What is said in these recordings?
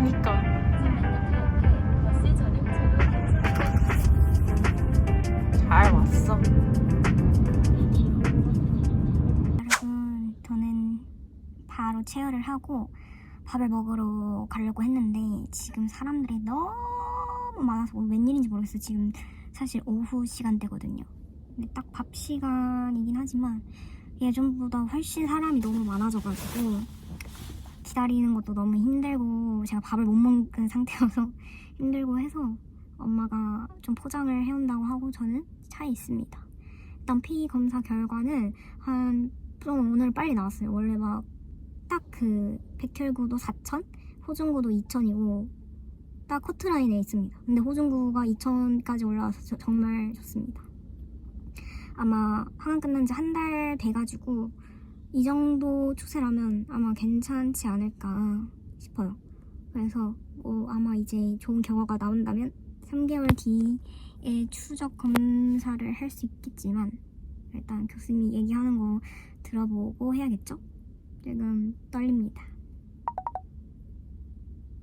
그니까. 잘 왔어. 여러분, 저는 바로 체어를 하고 밥을 먹으러 가려고 했는데 지금 사람들이 너무 많아서 웬일인지 모르겠어. 지금 사실 오후 시간대거든요. 근데 딱 밥 시간이긴 하지만 예전보다 훨씬 사람이 너무 많아져가지고 기다리는 것도 너무 힘들고 제가 밥을 못 먹은 상태여서 힘들고 해서 엄마가 좀 포장을 해온다고 하고 저는 차에 있습니다. 일단 피 검사 결과는 한 좀 오늘 빨리 나왔어요. 원래 막 딱 그 백혈구도 4천, 호중구도 2천이고 딱 커트라인에 있습니다. 근데 호중구가 2천까지 올라와서 저- 정말 좋습니다. 아마 항암 끝난 지 한 달 돼가지고 이 정도 추세라면 아마 괜찮지 않을까 싶어요. 그래서 뭐 아마 이제 좋은 결과가 나온다면 3개월 뒤에 추적 검사를 할 수 있겠지만 일단 교수님이 얘기하는 거 들어보고 해야겠죠? 지금 떨립니다.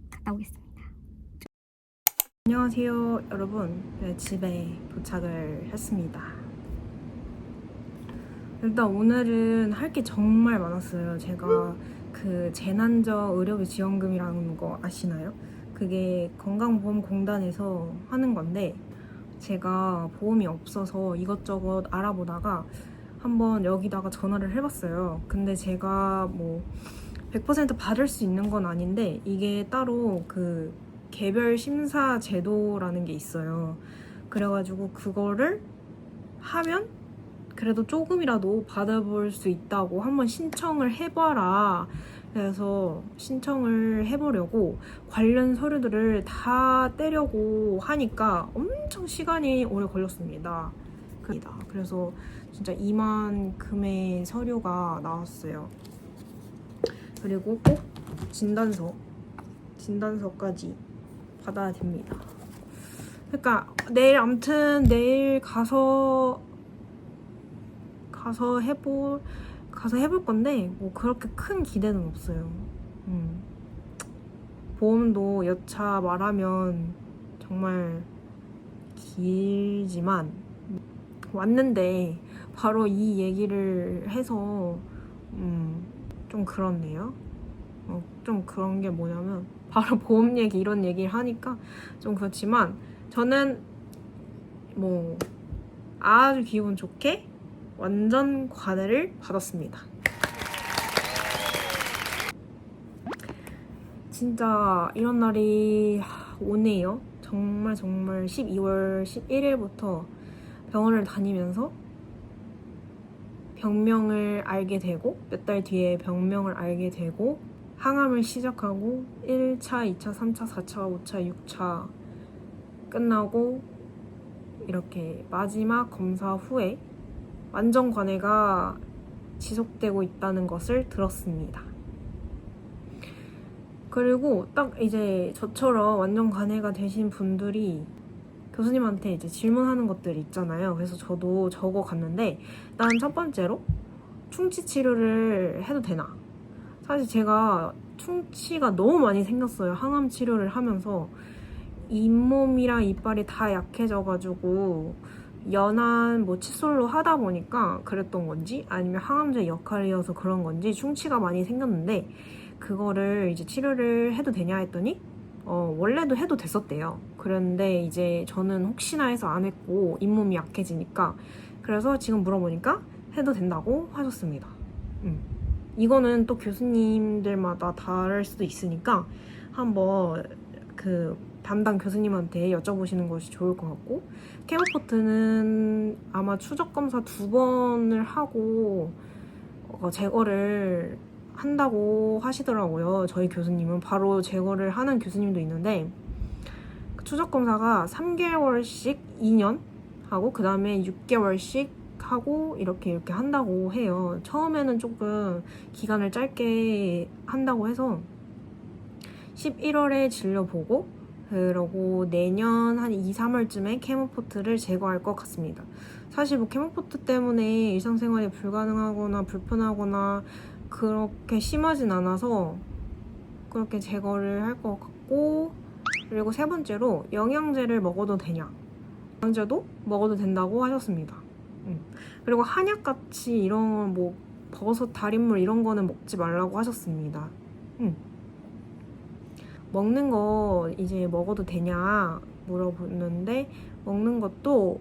갔다 오겠습니다. 안녕하세요, 여러분. 네, 집에 도착을 했습니다. 일단 오늘은 할 게 정말 많았어요. 제가 그 재난적 의료비 지원금이라는 거 아시나요? 그게 건강보험공단에서 하는 건데 제가 보험이 없어서 이것저것 알아보다가 한번 여기다가 전화를 해봤어요. 근데 제가 뭐 100% 받을 수 있는 건 아닌데 이게 따로 그 개별 심사 제도라는 게 있어요. 그래가지고 그거를 하면 그래도 조금이라도 받아볼 수 있다고 한번 신청을 해봐라. 그래서 신청을 해보려고 관련 서류들을 다 떼려고 하니까 엄청 시간이 오래 걸렸습니다. 그- 그래서 진짜 이만큼의 서류가 나왔어요. 그리고 꼭 진단서, 진단서까지 받아야 됩니다. 그러니까 내일 아무튼 내일 가서 가서 해볼 가서 해볼 건데 뭐 그렇게 큰 기대는 없어요. 음. 보험도 여차 말하면 정말 길지만 왔는데 바로 이 얘기를 해서 음, 좀 그렇네요. 어, 좀 그런 게 뭐냐면 바로 보험 얘기 이런 얘기를 하니까 좀 그렇지만 저는 뭐 아주 기분 좋게 완전 과대를 받았습니다. 진짜 이런 날이 오네요. 정말 정말 12월 11일부터 병원을 다니면서 병명을 알게 되고 몇 달 뒤에 병명을 알게 되고 항암을 시작하고 1차, 2차, 3차, 4차, 5차, 6차 끝나고 이렇게 마지막 검사 후에 완전 관해가 지속되고 있다는 것을 들었습니다. 그리고 딱 이제 저처럼 완전 관해가 되신 분들이 교수님한테 이제 질문하는 것들 있잖아요. 그래서 저도 적어 갔는데 난 첫 번째로 충치 치료를 해도 되나? 사실 제가 충치가 너무 많이 생겼어요. 항암 치료를 하면서 잇몸이랑 이빨이 다 약해져가지고 연한 뭐 칫솔로 하다 보니까 그랬던 건지 아니면 항암제 역할이어서 그런 건지 충치가 많이 생겼는데 그거를 이제 치료를 해도 되냐 했더니 어, 원래도 해도 됐었대요. 그런데 이제 저는 혹시나 해서 안 했고 잇몸이 약해지니까 그래서 지금 물어보니까 해도 된다고 하셨습니다. 음. 이거는 또 교수님들마다 다를 수도 있으니까 한번 그 담당 교수님한테 여쭤보시는 것이 좋을 것 같고 케모포트는 아마 추적 검사 두 번을 하고 어, 제거를 한다고 하시더라고요. 저희 교수님은 바로 제거를 하는 교수님도 있는데 그 추적 검사가 3개월씩 2년 하고 그 다음에 6개월씩 하고 이렇게 이렇게 한다고 해요. 처음에는 조금 기간을 짧게 한다고 해서 11월에 진료 보고 그러고 내년 한 2, 3월쯤에 케모포트를 제거할 것 같습니다. 사실 뭐 케모포트 때문에 일상생활이 불가능하거나 불편하거나 그렇게 심하진 않아서 그렇게 제거를 할 것 같고 그리고 세 번째로 영양제를 먹어도 되냐 영양제도 먹어도 된다고 하셨습니다. 음. 그리고 한약같이 이런 뭐 버섯, 달인물 이런 거는 먹지 말라고 하셨습니다. 음. 먹는 거 이제 먹어도 되냐 물어보는데 먹는 것도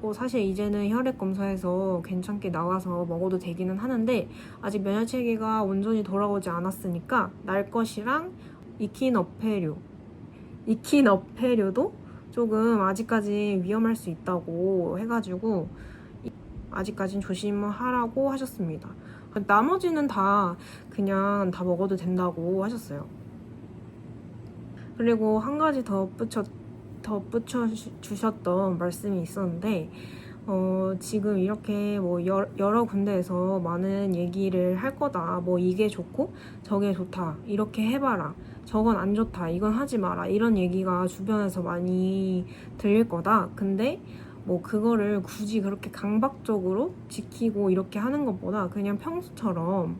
뭐 사실 이제는 혈액 검사에서 괜찮게 나와서 먹어도 되기는 하는데 아직 면역 체계가 온전히 돌아오지 않았으니까 날 것이랑 이키너페류 이키너페류도 조금 아직까지 위험할 수 있다고 해가지고 이- 아직까진 조심하라고 하셨습니다. 나머지는 다 그냥 다 먹어도 된다고 하셨어요. 그리고 한 가지 덧붙여 덧붙여 주- 주셨던 말씀이 있었는데 어, 지금 이렇게 뭐 여, 여러 군데에서 많은 얘기를 할 거다. 뭐 이게 좋고 저게 좋다. 이렇게 해봐라. 저건 안 좋다. 이건 하지 마라. 이런 얘기가 주변에서 많이 들릴 거다. 근데 뭐 그거를 굳이 그렇게 강박적으로 지키고 이렇게 하는 것보다 그냥 평소처럼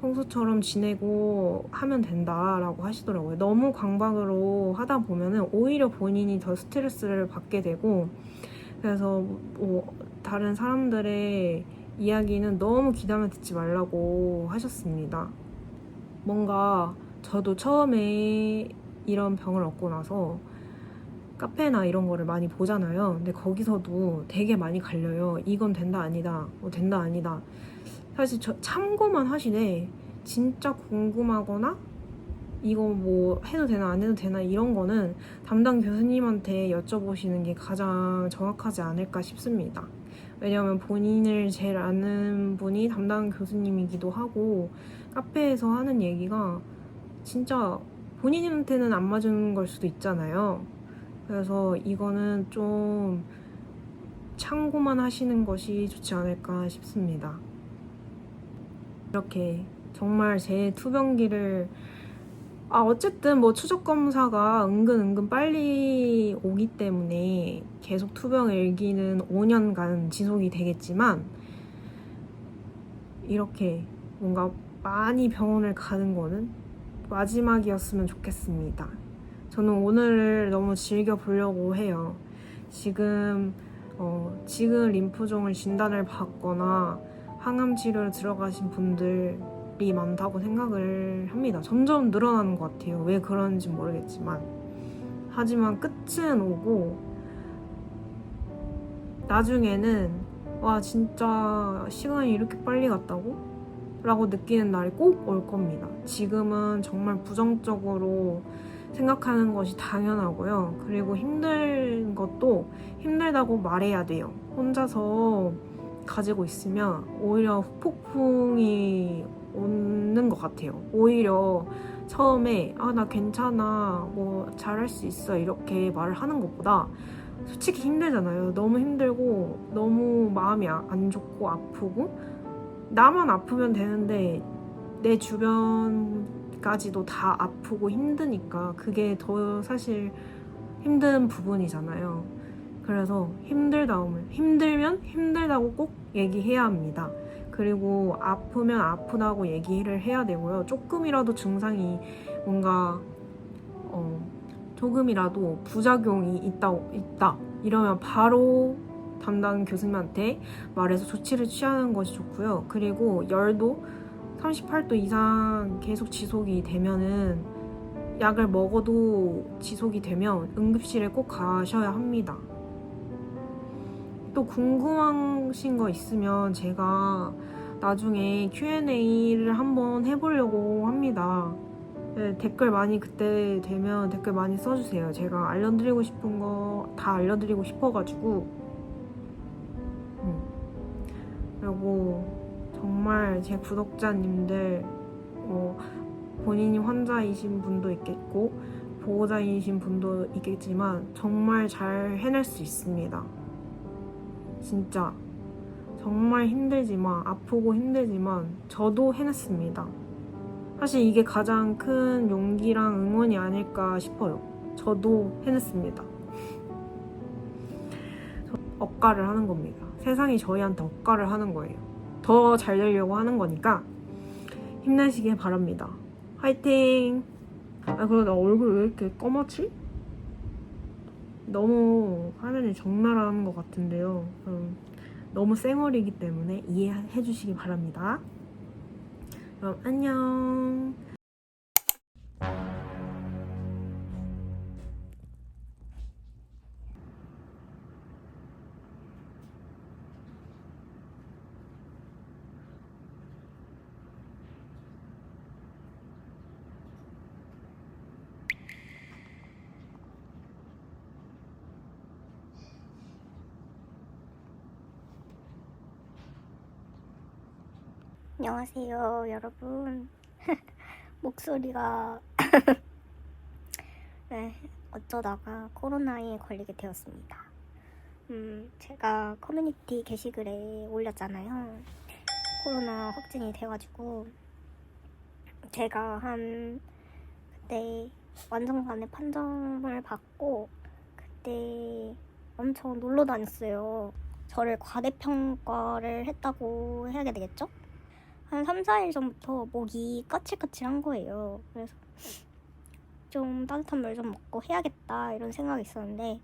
평소처럼 지내고 하면 된다라고 하시더라고요. 너무 강박으로 하다 보면은 오히려 본인이 더 스트레스를 받게 되고 그래서 뭐 다른 사람들의 이야기는 너무 귀담아 듣지 말라고 하셨습니다. 뭔가 저도 처음에 이런 병을 얻고 나서 카페나 이런 거를 많이 보잖아요. 근데 거기서도 되게 많이 갈려요. 이건 된다 아니다. 뭐 된다 아니다. 사실 저 참고만 하시되 진짜 궁금하거나 이거 뭐 해도 되나 안 해도 되나 이런 거는 담당 교수님한테 여쭤보시는 게 가장 정확하지 않을까 싶습니다. 왜냐하면 본인을 제일 아는 분이 담당 교수님이기도 하고 카페에서 하는 얘기가 진짜 본인한테는 안 맞은 걸 수도 있잖아요. 그래서 이거는 좀 참고만 하시는 것이 좋지 않을까 싶습니다. 이렇게 정말 제 투병기를 아 어쨌든 뭐 추적 검사가 은근 은근 빨리 오기 때문에 계속 투병 일기는 5년간 지속이 되겠지만 이렇게 뭔가 많이 병원을 가는 거는 마지막이었으면 좋겠습니다. 저는 오늘을 너무 즐겨 보려고 해요. 지금 어, 지금 림프종을 진단을 받거나 항암 치료를 들어가신 분들이 많다고 생각을 합니다. 점점 늘어나는 것 같아요. 왜 그런지 모르겠지만. 하지만 끝은 오고, 나중에는, 와, 진짜 시간이 이렇게 빨리 갔다고? 라고 느끼는 날이 꼭 올 겁니다. 지금은 정말 부정적으로 생각하는 것이 당연하고요. 그리고 힘든 것도 힘들다고 말해야 돼요. 혼자서 가지고 있으면 오히려 후폭풍이 오는 것 같아요. 오히려 처음에 아 나 괜찮아 뭐 잘할 수 있어 이렇게 말을 하는 것보다 솔직히 힘들잖아요. 너무 힘들고 너무 마음이 아- 안 좋고 아프고 나만 아프면 되는데 내 주변까지도 다 아프고 힘드니까 그게 더 사실 힘든 부분이잖아요. 그래서 힘들다움을 힘들면 힘들다고 꼭 얘기해야 합니다. 그리고 아프면 아프다고 얘기를 해야 되고요. 조금이라도 증상이 뭔가 어, 조금이라도 부작용이 있다 있다 이러면 바로 담당 교수님한테 말해서 조치를 취하는 것이 좋고요. 그리고 열도 38도 이상 계속 지속이 되면은 약을 먹어도 지속이 되면 응급실에 꼭 가셔야 합니다. 또 궁금하신 거 있으면 제가 나중에 Q&A를 한번 해보려고 합니다. 네, 댓글 많이 그때 되면 댓글 많이 써주세요. 제가 알려드리고 싶은 거 다 알려드리고 싶어가지고. 음. 그리고 정말 제 구독자님들, 뭐, 본인이 환자이신 분도 있겠고, 보호자이신 분도 있겠지만, 정말 잘 해낼 수 있습니다. 진짜. 정말 힘들지만, 아프고 힘들지만, 저도 해냈습니다. 사실 이게 가장 큰 용기랑 응원이 아닐까 싶어요. 저도 해냈습니다. 저- 억가를 하는 겁니다. 세상이 저희한테 억가를 하는 거예요. 더 잘 되려고 하는 거니까 힘내시길 바랍니다. 화이팅! 아, 그리고 나 얼굴 왜 이렇게 검었지? 너무 화면이 적나라한 것 같은데요. 음, 너무 쌩얼이기 때문에 이해해 주시기 바랍니다. 그럼 안녕. 안녕하세요, 여러분. 목소리가 네, 어쩌다가 코로나에 걸리게 되었습니다. 음, 제가 커뮤니티 게시글에 올렸잖아요. 코로나 확진이 돼가지고 제가 한 그때 완전간의 판정을 받고 그때 엄청 놀러 다녔어요. 저를 과대평가를 했다고 해야 되겠죠? 한 3, 4일 전부터 목이 까칠까칠한 거예요. 그래서 좀 따뜻한 물 좀 먹고 해야겠다 이런 생각이 있었는데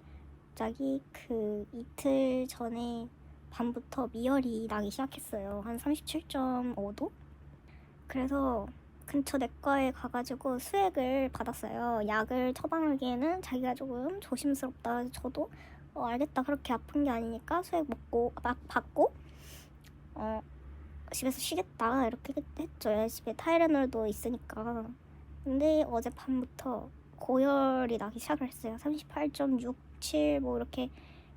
갑자기 그 이틀 전에 밤부터 미열이 나기 시작했어요. 한 37.5도? 그래서 근처 내과에 가가지고 수액을 받았어요. 약을 처방하기에는 자기가 조금 조심스럽다. 저도 어, 알겠다. 그렇게 아픈 게 아니니까 수액 먹고 막 받고 어, 집에서 쉬겠다 이렇게 했죠. 집에 타이레놀도 있으니까. 근데 어젯밤부터 고열이 나기 시작을 했어요. 38.6, 7 뭐 이렇게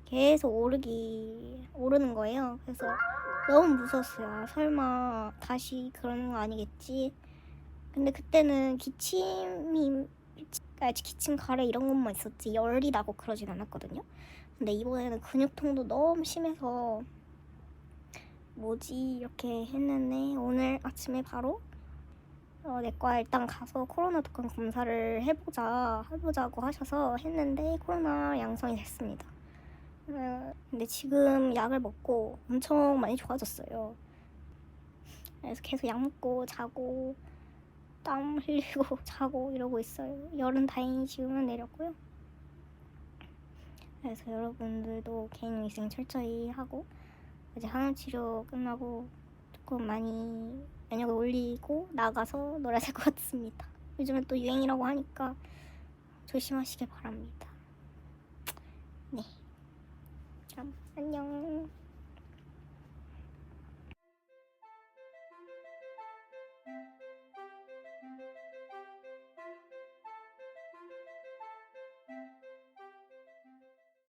계속 오르기 오르는 거예요. 그래서 너무 무서웠어요. 아, 설마 다시 그러는 거 아니겠지? 근데 그때는 기침이 아, 기침 가래 이런 것만 있었지 열이 나고 그러진 않았거든요. 근데 이번에는 근육통도 너무 심해서 뭐지 이렇게 했는데 오늘 아침에 바로 어, 내과 일단 가서 코로나 독감 검사를 해보자 해보자고 하셔서 했는데 코로나 양성이 됐습니다. 어, 근데 지금 약을 먹고 엄청 많이 좋아졌어요. 그래서 계속 약 먹고 자고 땀 흘리고 자고 이러고 있어요. 열은 다행히 지금은 내렸고요. 그래서 여러분들도 개인 위생 철저히 하고 이제 항암 치료 끝나고 조금 많이 면역을 올리고 나가서 놀아야 될 것 같습니다. 요즘은 또 유행이라고 하니까 조심하시길 바랍니다. 네. 그럼 안녕.